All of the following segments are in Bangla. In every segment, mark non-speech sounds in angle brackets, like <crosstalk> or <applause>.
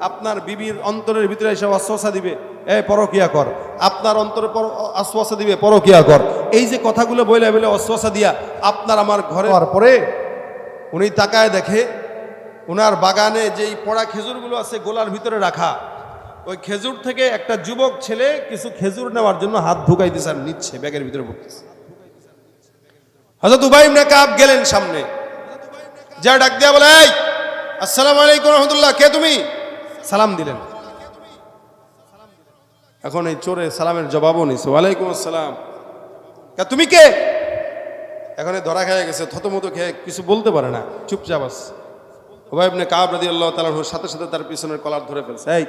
আপনার বিবির অন্তরের ভিতরে এসে আশ্বাসা দিবে এ পরকিয়া কর। আপনার অন্তরে পর- আশ্বাসা দিবে পরকিয়া কর। এই যে কথাগুলো বলে বলে অশ্বাসা দিয়া আপনার আমার ঘরে হওয়ার পরে উনি তাকায় দেখে ওনার বাগানে যেই পড়া খেজুরগুলো আছে গোলার ভিতরে রাখা ওই খেজুর থেকে একটা যুবক ছেলে কিছু খেজুর নেওয়ার জন্য হাত ঢুকাইতেছে আর নিচ্ছে ব্যাগের ভিতরে পড়তেছে হজরত উবাই ইবনে কাব গেলেন সামনে। যা ডাক দিয়া বলে এই আসসালামু আলাইকুম রহমতুল্লাহ কে তুমি? সালাম দিলেন। এখন এই চোরে সালামের জবাবও নিছে। ওয়ালাইকুম আসসালাম। তুমি কে? এখন ধরা খেয়ে গেছে, থতমতো খেয়ে কিছু বলতে পারে না। চুপচাপ আস। ওবাই ইবনে কাব রাদিয়াল্লাহু তাআলার সাথে সাথে তার পিছনের কলার ধরে ফেলছে। এই,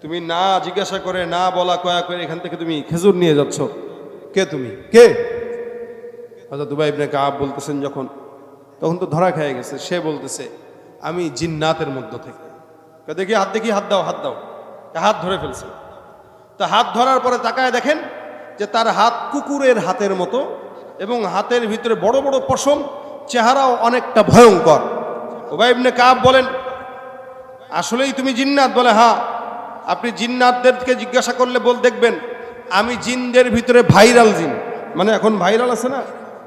তুমি না জিজ্ঞাসা করে, না বলা কয়া করে এখান থেকে তুমি খেজুর নিয়ে যাচ্ছ। কে তুমি? কে? হযরত উবাই ইবনে কাব বলতেছেন যখন, তখন তো ধরা খেয়ে গেছে। সে বলতেছে, আমি জিন্নাতের মধ্য থেকে। দেখি হাত দেখি হাত দাও হাত দাও। হাত ধরে ফেলছে। তা হাত ধরার পরে তাকায় দেখেন যে তার হাত কুকুরের হাতের মতো এবং হাতের ভিতরে বড় বড় পশম, চেহারাও অনেকটা ভয়ঙ্কর। ওবাই ইবনে কাব বলেন, আসলেই তুমি জিন্নাত? বলে হ্যাঁ। আপনি জিন্নাতদেরকে জিজ্ঞাসা করলে বল দেখবেন, আমি জিনদের ভিতরে ভাইরাল জিন। মানে এখন ভাইরাল আছে না?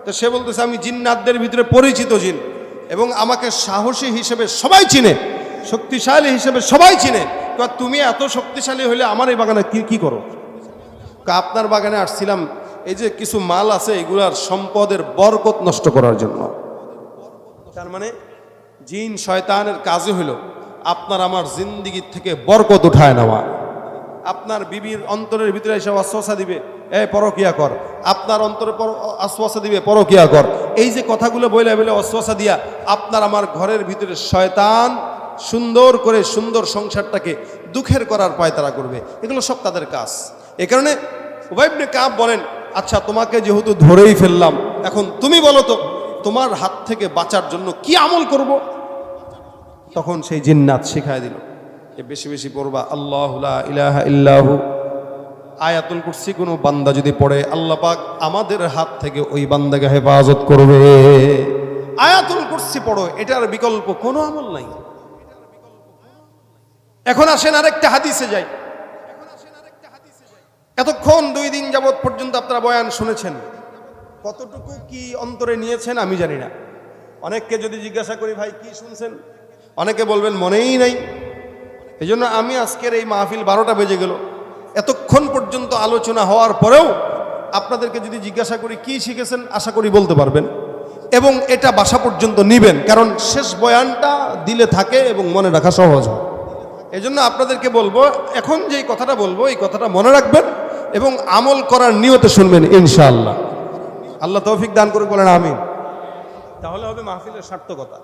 তো সে বলতেছে, আমি জিন্নাতদের ভিতরে পরিচিত জিন এবং আমাকে সাহসী হিসেবে সবাই চিনে। শক্তিশালী হিসেবে সবাই চিনে। তুমি এত শক্তিশালী হলে আমার এই বাগানে কি কি করো? আপনার বাগানে আসছিলাম, এই যে কিছু মাল আছে, এগুলার সম্পদের বরকত নষ্ট করার জন্য। তার মানে জিন শয়তানের কাজে হলো আপনার আমার জিন্দিগির থেকে বরকত উঠায় নেওয়া। আপনার বিবির অন্তরের ভিতরে এসে অশ্বাসা দিবে, এ, পরকিয়া কর। আপনার অন্তরে আশ্বাসা দিবে, পরকিয়া কর। এই যে কথাগুলো বইলে বলে অশ্বাসা দিয়া আপনার আমার ঘরের ভিতরে শয়তান সুন্দর করে সুন্দর সংসারটাকে দুঃখের করার পায়তারা করবে। এগুলো সব তাদের কাজ। এ কারণে উবাইবনে কাব বলেন আচ্ছা তোমাকে যেহেতু ধরেই ফেললাম, এখন তুমি বলো তো, তোমার হাত থেকে বাঁচার জন্য কি আমল করব? তখন সেই জিন্নাত শিখায় দিল। যে বেশি বেশি পড়বা, আল্লাহ ইলাহা ইল্লাহু আয়াতুল কুরসি, কোনো বান্দা যদি পড়ে, আল্লাহ পাক আমাদের হাত থেকে ওই বান্দাকে হেফাজত করবে। আয়াতুল কুরসি পড়ো, এটার বিকল্প কোনো আমল নাই। এখন আসেন আরেকটা হাদিসে যাই। এতক্ষণ দুই দিন যাবৎ পর্যন্ত আপনারা বয়ান শুনেছেন। কতটুকু কি অন্তরে নিয়েছেন আমি জানি না। অনেককে যদি জিজ্ঞাসা করি, ভাই, কি শুনছেন? অনেকে বলবেন, মনেই নাই। এই আমি আজকের এই মাহফিল বারোটা বেজে গেল। এতক্ষণ পর্যন্ত আলোচনা হওয়ার পরেও আপনাদেরকে যদি জিজ্ঞাসা করি, কি শিখেছেন? আশা করি বলতে পারবেন। এবং এটা বাসা পর্যন্ত নিবেন। কারণ শেষ বয়ানটা দিলে থাকে এবং মনে রাখা সহজ হয়। এই জন্য আপনাদেরকে বলব, এখন যেই কথাটা বলব, এই কথাটা মনে রাখবেন এবং আমল করার নিয়তে শুনবেন, ইনশাআল্লাহ। আল্লাহ তৌফিক দান করে বলেন আমিন। তাহলে হবে মাহফিলের সার্থকতা।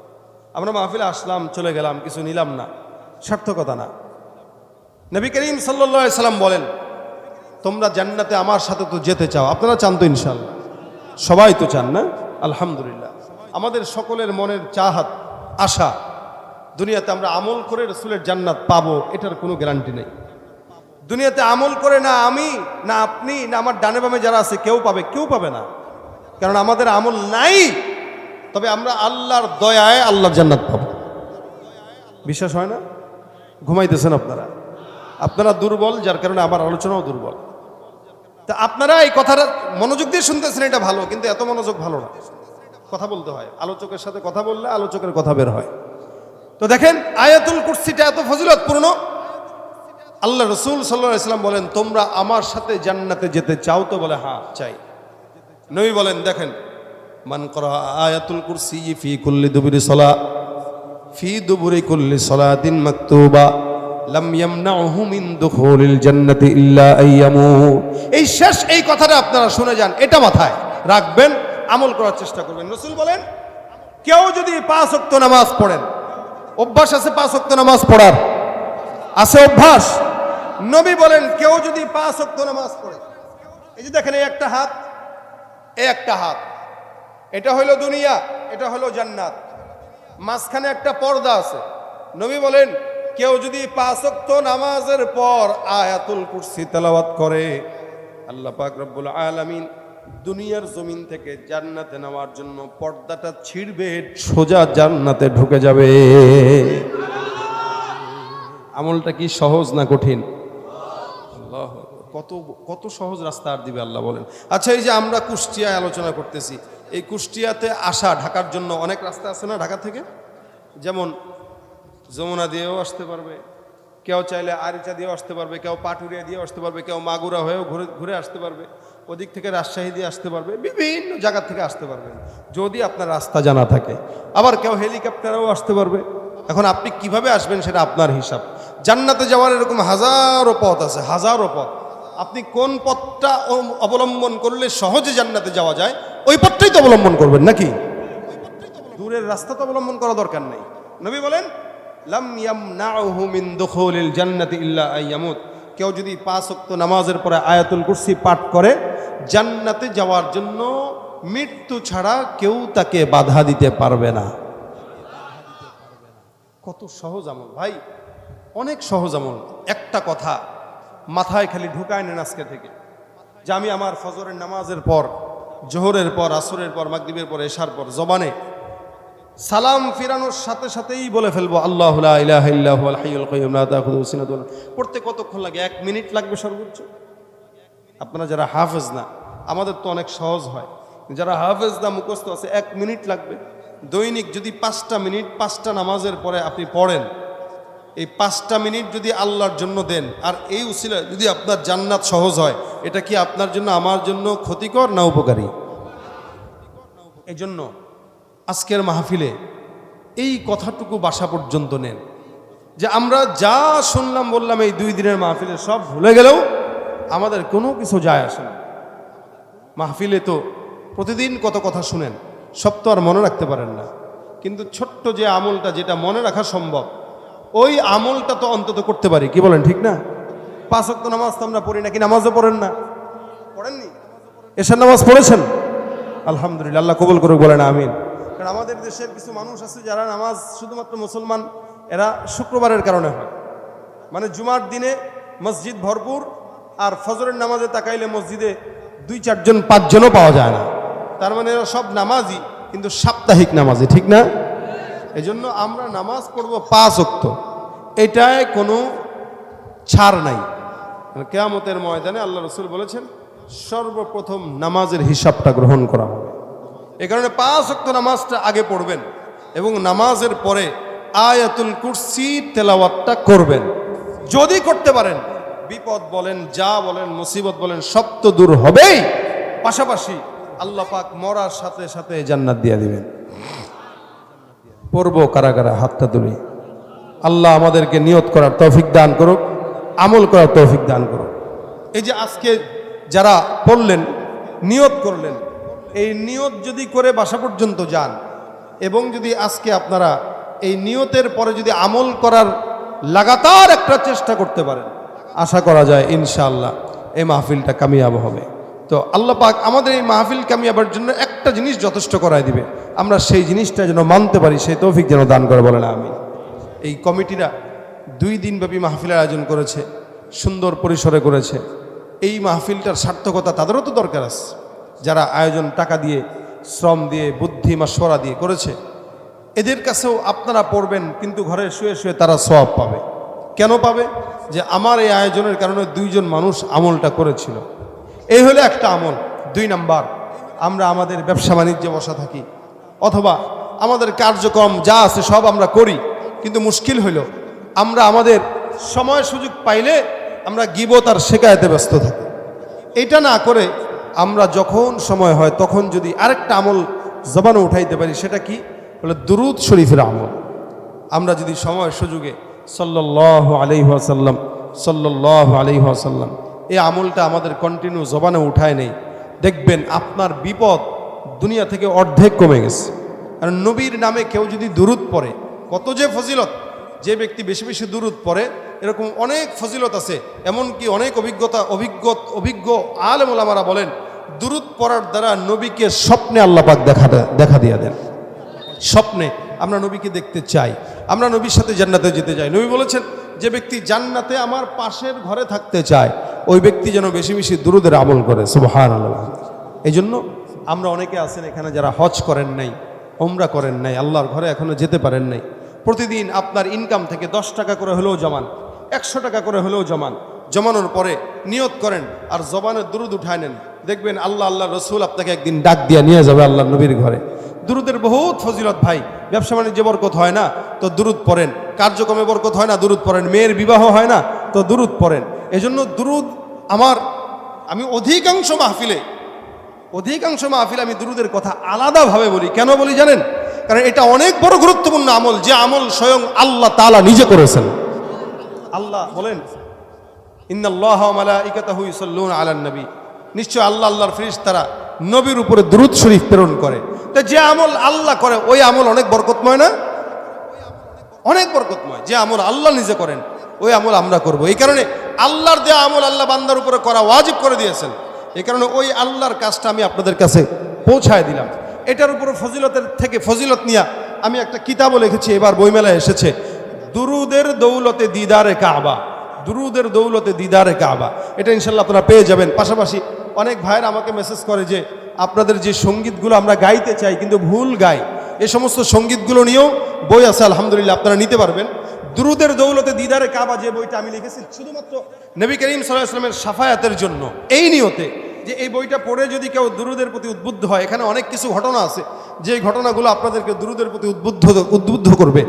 আমরা মাহফিলে আসলাম, চলে গেলাম, কিছু নিলাম না। সার্থকতা না। নবী করিম সাল্লা সাল্লাম বলেন, তোমরা জান্নাতে আমার সাথে তো যেতে চাও। আপনারা চান তো ইনশাল্লাহ সবাই তো চান না? আলহামদুলিল্লাহ। আমাদের সকলের মনের চাহাত, আশা দুনিয়াতে আমরা আমল করে রসুলের জান্নাত পাবো, এটার কোনো গ্যারান্টি নেই। দুনিয়াতে আমল করে না আমি, না আপনি, না আমার ডানে বামে যারা আছে, কেউ পাবে কেউ পাবে না। কারণ আমাদের আমল নাই, তবে আমরা আল্লাহর দয়ায় আল্লাহর জান্নাত পাব। বিশ্বাস হয় না? ঘুমাইতেছেন আপনারা। আপনারা দুর্বল, যার কারণে আমার আলোচনাও দুর্বল। তা আপনারা এই কথাটা মনোযোগ দিয়ে শুনতেছেন, এটা ভালো, কিন্তু এত মনোযোগ ভালো না। কথা বলতে হয়। আলোচকের সাথে কথা বললে আলোচকের কথা বের হয়। তো দেখেন, আয়াতুল কুরসিটা এত ফজিলতপূর্ণ। আল্লাহ রসুল সাল্লাহ ইসলাম বলেন, তোমরা আমার সাথে জান্নাতে যেতে চাও তো? বলে হ্যাঁ চাই। নবী বলেন, দেখেন, মান করা আয়াতুল কুরসি ফি কুল্লি দুবুরি সলা, ফি দুবুরি কুল্লি মাকতুবা জান্নাতি ইল্লা আইয়ামুত এই শেষ এই কথাটা আপনারা শুনে যান, এটা মাথায় রাখবেন, আমল করার চেষ্টা করবেন। রসুল বলেন, কেউ যদি পাঁচ ওয়াক্ত নামাজ পড়েন অভ্যাস আছে পাঁচ ওয়াক্ত নামাজ পড়ার। আছে অভ্যাস? নবী বলেন, কেউ যদি পাঁচ ওয়াক্ত নামাজ পড়ে, এই যে দেখেন, এই একটা হাত, এই একটা হাত। এটা হলো দুনিয়া, এটা হলো জান্নাত। মাঝখানে একটা পর্দা আছে। নবী বলেন, কেউ যদি পাঁচ ওয়াক্ত নামাজের পর আয়াতুল কুরসি তেলাওয়াত করে, আল্লাহ পাক রব্বুল আলামিন দুনিয়ার জমিন থেকে জান্নাতে নেওয়ার জন্য পর্দাটা ছিঁড়বে সোজা জান্নাতে ঢুকে যাবে। আমলটা কি সহজ না কঠিন? কত কত সহজ রাস্তা আর দিবে আল্লাহ বলেন। আচ্ছা এই যে আমরা কুষ্টিয়ায় আলোচনা করতেছি এই কুষ্টিয়াতে আসা ঢাকার জন্য অনেক রাস্তা আছে না ঢাকা থেকে? যেমন যমুনা দিয়েও আসতে পারবে কেউ চাইলে আরিচা দিয়েও আসতে পারবে কেউ পাটুরিয়া দিয়েও আসতে পারবে কেউ মাগুরা হয়েও ঘুরে ঘুরে আসতে পারবে। ওদিক থেকে রাজশাহী দিয়ে আসতে পারবে, বিভিন্ন জায়গা থেকে আসতে পারবেন যদি আপনার রাস্তা জানা থাকে, আবার কেউ হেলিকপ্টারেও আসতে পারবে। এখন আপনি কীভাবে আসবেন সেটা আপনার হিসাব। জান্নাতে যাওয়ার এরকম হাজারো পথ আছে, হাজারো পথ। আপনি কোন পথটা অবলম্বন করলে সহজে জান্নাতে যাওয়া যায়, ওই পথটাই তো অবলম্বন করবেন নাকি? দূরের রাস্তা তো অবলম্বন করা দরকার নেই। নবী বলেন কেউ যদি পাঁচ ওয়াক্ত নামাজের পরে আয়াতুল কুরসি পাঠ করে জান্নাতে যাওয়ার জন্য মৃত্যু ছাড়া কেউ তাকে বাধা দিতে পারবে না। কত সহজ আমল ভাই, অনেক সহজ আমল। একটা কথা মাথায় খালি ঢুকায় নেন আজকে থেকে, যে আমি আমার ফজরের নামাজের পর, জোহরের পর, আসরের পর, মাগরিবের পর, এশার পর, জবানে সালাম ফিরানোর সাথে সাথেই বলে ফেলব, আল্লাহ পড়তে কতক্ষণ লাগে? এক মিনিট লাগবে সর্বোচ্চ? আপনারা যারা হাফেজ না, আমাদের তো অনেক সহজ হয়। যারা হাফেজ না, মুখস্থ আছে, এক মিনিট লাগবে। দৈনিক যদি পাঁচটা মিনিট, পাঁচটা নামাজের পরে আপনি পড়েন, এই পাঁচটা মিনিট যদি আল্লাহর জন্য দেন, আর এই উসিলা যদি আপনার জান্নাত সহজ হয়, এটা কি আপনার জন্য, আমার জন্য ক্ষতিকর না উপকারী? এই জন্য আজকের মাহফিলে এই কথাটুকু বাসা পর্যন্ত নেন। যে আমরা যা শুনলাম, বললাম, এই দুই দিনের মাহফিলে সব ভুলে গেলেও আমাদের কোনো কিছু যায় আসে না। মাহফিলে তো প্রতিদিন কত কথা শুনেন, সব তো আর মনে রাখতে পারেন না। কিন্তু ছোট্ট যে আমলটা যেটা মনে রাখা সম্ভব, ওই আমলটা তো অন্তত করতে পারি, কি বলেন ঠিক না? পাঁচ নামাজ তো আমরা পড়ি না কি নামাজও পড়েন না? পড়েননি? এশার নামাজ পড়েছেন? আলহামদুলিল্লাহ, আল্লাহ কবুল করুক, বলেন আমিন। কারণ আমাদের দেশের কিছু মানুষ আছে যারা নামাজ শুধুমাত্র মুসলমান, এরা শুক্রবারের কারণে হয়। মানে জুমার দিনে মসজিদ ভরপুর আর ফজরের নামাজে তাকাইলে মসজিদে দুই চারজন, পাঁচজনও পাওয়া যায় না। তার মানে এরা সব নামাজই কিন্তু সাপ্তাহিক নামাজি, ঠিক না? এই জন্য আমরা নামাজ পড়ব পাঁচ অক্ত এটায় কোনো ছাড় নাই। কেয়ামতের ময়দানে আল্লাহ রসুল বলেছেন, সর্বপ্রথম নামাজের হিসাবটা গ্রহণ করা হবে। এ কারণে পাঁচ অক্ত নামাজটা আগে পড়বেন এবং নামাজের পরে আয়াতুল কুরসি তেলাওয়াতটা করবেন। যদি করতে পারেন বিপদ বলেন, যা বলেন, মুসিবত বলেন, সব তো দূর হবেই। পাশাপাশি আল্লাহ পাক মরার সাথে সাথে জান্নাত দিয়ে দিবেন। পড়ব কারা কারা হাতটা তুলি। আল্লাহ আমাদেরকে নিয়ত করার তৌফিক দান করুক, আমল করার তৌফিক দান করুক। এই যে আজকে যারা পড়লেন, নিয়ত করলেন, এই নিয়ত যদি করে বাসা পর্যন্ত যান, এবং যদি আজকে আপনারা এই নিয়তের পরে যদি আমল করার লাগাতার একটা চেষ্টা করতে পারেন আশা করা যায় ইনশাআল্লাহ এই মাহফিলটা কামিয়াব হবে। তো আল্লাহ পাক আমাদের এই মাহফিল কামিয়াবার জন্য একটা জিনিস যথেষ্ট করায় দিবে। আমরা সেই জিনিসটা যেন মানতে পারি, সেই তৌফিক যেন দান করে বলেন আমি এই কমিটিরা দুই দিনব্যাপী মাহফিলের আয়োজন করেছে, সুন্দর পরিসরে করেছে। এই মাহফিলটার সার্থকতা তাদেরও তো দরকার আছে। যারা আয়োজন টাকা দিয়ে, শ্রম দিয়ে, বুদ্ধি মাসরা দিয়ে করেছে, এদের কাছেও আপনারা পড়বেন, কিন্তু ঘরে শুয়ে শুয়ে তারা সব পাবে। কেন পাবে? যে আমার এই আয়োজনের কারণে দুইজন মানুষ আমলটা করেছিল। এই হলো একটা আমল। দুই নাম্বার, আমরা আমাদের ব্যবসা বাণিজ্যে বসা থাকি। অথবা আমাদের কার্যক্রম যা আছে সব আমরা করি। কিন্তু মুশকিল হইল আমরা আমাদের সময় সুযোগ পাইলে আমরা গিবত আর শেখায়তে ব্যস্ত থাকি। এটা না করে আমরা যখন সময় হয়, তখন যদি আরেকটা আমল জবানে উঠাইতে পারি, সেটা কি? বলে দুরুদ শরীফের আমল। আমরা যদি সময় সুযোগে সাল্লাহ আলহাসাল্লাম সাল্লাহ আলহাসাল্লাম এই আমলটা আমাদের কন্টিনিউ জবানে উঠায় নেই। দেখবেন আপনার বিপদ দুনিয়া থেকে অর্ধেক কমে গেছে। কারণ নবীর নামে কেউ যদি দুরুদ পড়ে, কত যে ফজিলত, যে ব্যক্তি বেশি বেশি দুরুদ পড়ে, এরকম অনেক ফজিলত আছে। এমনকি অনেক অভিজ্ঞতা, অভিজ্ঞ অভিজ্ঞ আলমুলামারা বলেন, দুরুদ পড়ার দ্বারা নবীকে স্বপ্নে আল্লাপাক দেখা দেখা দিয়ে দেন। স্বপ্নে। আমরা নবীকে দেখতে চাই, আমরা নবীর সাথে জান্নাতে যেতে চাই। নবী বলেছেন, যে ব্যক্তি জান্নাতে আমার পাশের ঘরে থাকতে চায়, ওই ব্যক্তি যেন বেশি বেশি দুরুদের আমল করে। সুবহান এই জন্য আমরা অনেকে আছেন এখানে যারা হজ করেন নাই ওমরা করেন নাই, আল্লাহর ঘরে এখনও যেতে পারেন নাই। প্রতিদিন আপনার ইনকাম থেকে দশ টাকা করে হলেও জমান, একশো টাকা করে হলেও জমান। জমানোর পরে নিয়ত করেন আর জবানের দুরুদ উঠায় নেন। দেখবেন আল্লাহ আল্লাহ রসুল আপনাকে একদিন ডাক দিয়ে নিয়ে যাবে আল্লাহ নবীর ঘরে। দুরুদের বহুত ফজিলত ভাই। ব্যবসা বাণিজ্যে বরকত হয় না, তো দুরুদ পড়েন। কার্যক্রমে বরকত হয় না, দুরুদ পড়েন। মেয়ের বিবাহ হয় না, তো দুরুদ পড়েন। এজন্য দুরুদ আমার, আমি অধিকাংশ মাহফিলে অধিকাংশ মাহফিলে আমি দুরুদের কথা আলাদাভাবে বলি। কেন বলি জানেন? কারণ এটা অনেক বড় গুরুত্বপূর্ণ আমল, যে আমল স্বয়ং আল্লাহ তাআলা নিজে করেছেন। আল্লাহ বলেন আলান নবী নিশ্চয় আল্লাহ, আল্লাহর ফিরিস তারা নবীর উপরে দ্রুত শরীফ প্রেরণ করে। তো যে আমল আল্লাহ করে, ওই আমল অনেক বরকতময় না? অনেক বরকতময়। যে আমল আল্লাহ নিজে করেন, ওই আমল আমরা করব। এই কারণে আল্লাহর দেওয়া আমল আল্লাহ বান্দার উপরে করা ওয়াজিব করে দিয়েছেন। এই কারণে ওই আল্লাহর কাজটা আমি আপনাদের কাছে পৌঁছায় দিলাম। এটার উপরে ফজিলতের থেকে ফজিলত নিয়া আমি একটা কিতাবও লিখেছি, এবার বইমেলায় এসেছে। দুরুদের দৌলতে দিদারে কাবা। দুরুদের দৌলতে দিদারে কাবা। এটা ইনশাল্লাহ আপনারা পেয়ে যাবেন। পাশাপাশি অনেক ভাইয়ের আমাকে মেসেজ করে যে আপনাদের যে সঙ্গীতগুলো আমরা গাইতে চাই, কিন্তু ভুল গাই, এ সমস্ত সঙ্গীতগুলো নিয়েও বই আছে, আলহামদুলিল্লাহ, আপনারা নিতে পারবেন। দুরুদের দৌলতে দিদারে কাবা যে বইটা আমি লিখেছি, শুধুমাত্র নবী করিম সাল্লাহ ইসলামের সাফায়াতের জন্য। এই নিয়তে যে এই বইটা পড়ে যদি কেউ দুরুদের প্রতি উদ্বুদ্ধ হয়, এখানে অনেক কিছু ঘটনা আছে, যে ঘটনাগুলো আপনাদেরকে দুরুদের প্রতি উদ্বুদ্ধ উদ্বুদ্ধ করবে।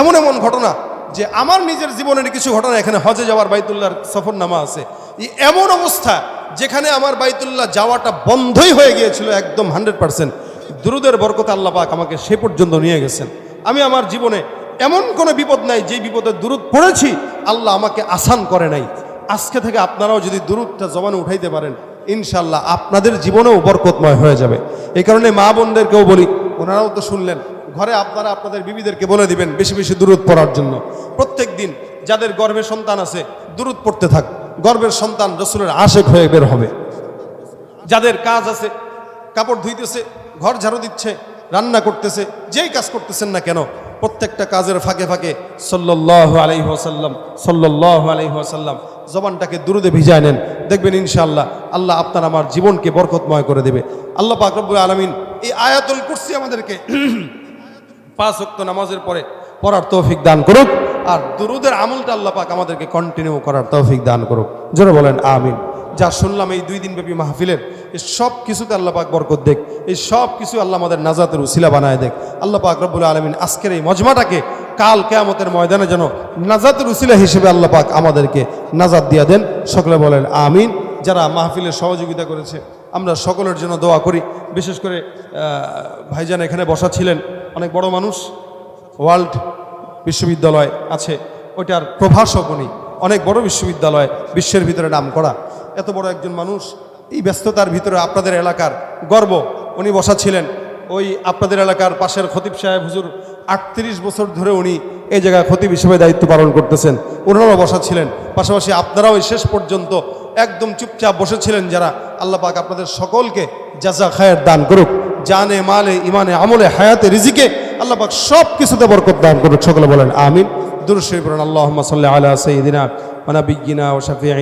এমন এমন ঘটনা যে আমার নিজের জীবনের কিছু ঘটনা এখানে হজে যাওয়ার বাইতুল্লাহর সফরনামা আছে। এমন অবস্থা যেখানে আমার বাইতুল্লাহ যাওয়াটা বন্ধই হয়ে গিয়েছিল একদম হান্ড্রেড পার্সেন্ট। দুরুদের বরকত আল্লাহ পাক আমাকে সে পর্যন্ত নিয়ে গেছেন। আমি আমার জীবনে এমন কোনো বিপদ নাই যে বিপদে দুরুদ পড়েছি, আল্লাহ আমাকে আসান করে নাই। আজকে থেকে আপনারাও যদি দুরুদটা জমানে উঠাইতে পারেন ইনশাল্লাহ আপনাদের জীবনেও বরকতময় হয়ে যাবে। এই কারণে মা বোনদেরকেও বলি, ওনারাও তো শুনলেন, ঘরে আপনারা আপনাদের বিবিদেরকে বলে দিবেন বেশি বেশি দূরত পড়ার জন্য। প্রত্যেক দিন যাদের গর্ভে সন্তান আছে দূরত পড়তে থাক। গর্ভের সন্তান রসুলের আশেক হয়ে বের হবে। যাদের কাজ আছে, কাপড় ধুইতেছে, ঘর ঝাড়ু দিচ্ছে, রান্না করতেছে, যেই কাজ করতেছেন না কেন, প্রত্যেকটা কাজের ফাঁকে ফাঁকে ওয়াসাল্লাম সল্লাহ আলাইহি ওয়াসাল্লাম জবানটাকে দুরুদে ভিজায় নেন। দেখবেন ইনশাআল্লাহ, আল্লাহ আপনার আমার জীবনকে বরকতময় করে দেবে। আল্লাহ পাক রব্বুল আলমিন এই আয়াতুল কুরসি আমাদেরকে <clears throat> পাঁচ ওয়াক্ত নামাজের পরে পড়ার তৌফিক দান করুক। আর দুরুদের আমলটা আল্লাহ পাক আমাদেরকে কন্টিনিউ করার তৌফিক দান করুক। জোরে বলেন, আমিন। যা শুনলাম এই দুই দিনব্যাপী মাহফিলের, এই সব কিছুতে আল্লাহ পাক বরকত দেখ, এই সব কিছু আল্লাহ আমাদের নাজাতের উসিলা বানায় দেখ। আল্লাহ পাক রব্বুল আলমিন আজকের এই মজমাটাকে কাল কেয়ামতের ময়দানে যেন নাজাতের উসিলা হিসেবে আল্লাহ পাক আমাদেরকে নাজাত দিয়া দেন। সকলে বলেন, আমিন। যারা মাহফিলের সহযোগিতা করেছে, আমরা সকলের জন্য দোয়া করি। বিশেষ করে ভাইজান এখানে বসা ছিলেন, অনেক বড় মানুষ, ওয়ার্ল্ড বিশ্ববিদ্যালয় আছে। ওইটার প্রভাষক উনি। অনেক বড় বিশ্ববিদ্যালয় বিশ্বের ভিতরে নাম করা। এত বড় একজন মানুষ, এই ব্যস্ততার ভিতরে আপনাদের এলাকার গর্ব। উনি বসা ছিলেন ওই আপনাদের এলাকার পাশের খতিব সাহেব হুজুর আটত্রিশ বছর ধরে উনি এই জায়গায় খতিব হিসেবে দায়িত্ব পালন করতেছেন। ওনারাও বসা ছিলেন পাশাপাশি আপনারাও শেষ পর্যন্ত একদম চুপচাপ বসেছিলেন যারা আল্লাহ পাক আপনাদের সকলকে জাজা খায়ের দান করুক। জানে, মালে ইমানে আমলে, হায়াতে, রিজিকে আল্লাহ পাক সব কিছুতে বরকত দান করুন সকলে বলেন আমিন। দুরুদ শরীফ পড়ুন, আল্লাহুম্মা সাল্লি আলা সঈদিনা ওয়া শাফিঈনা।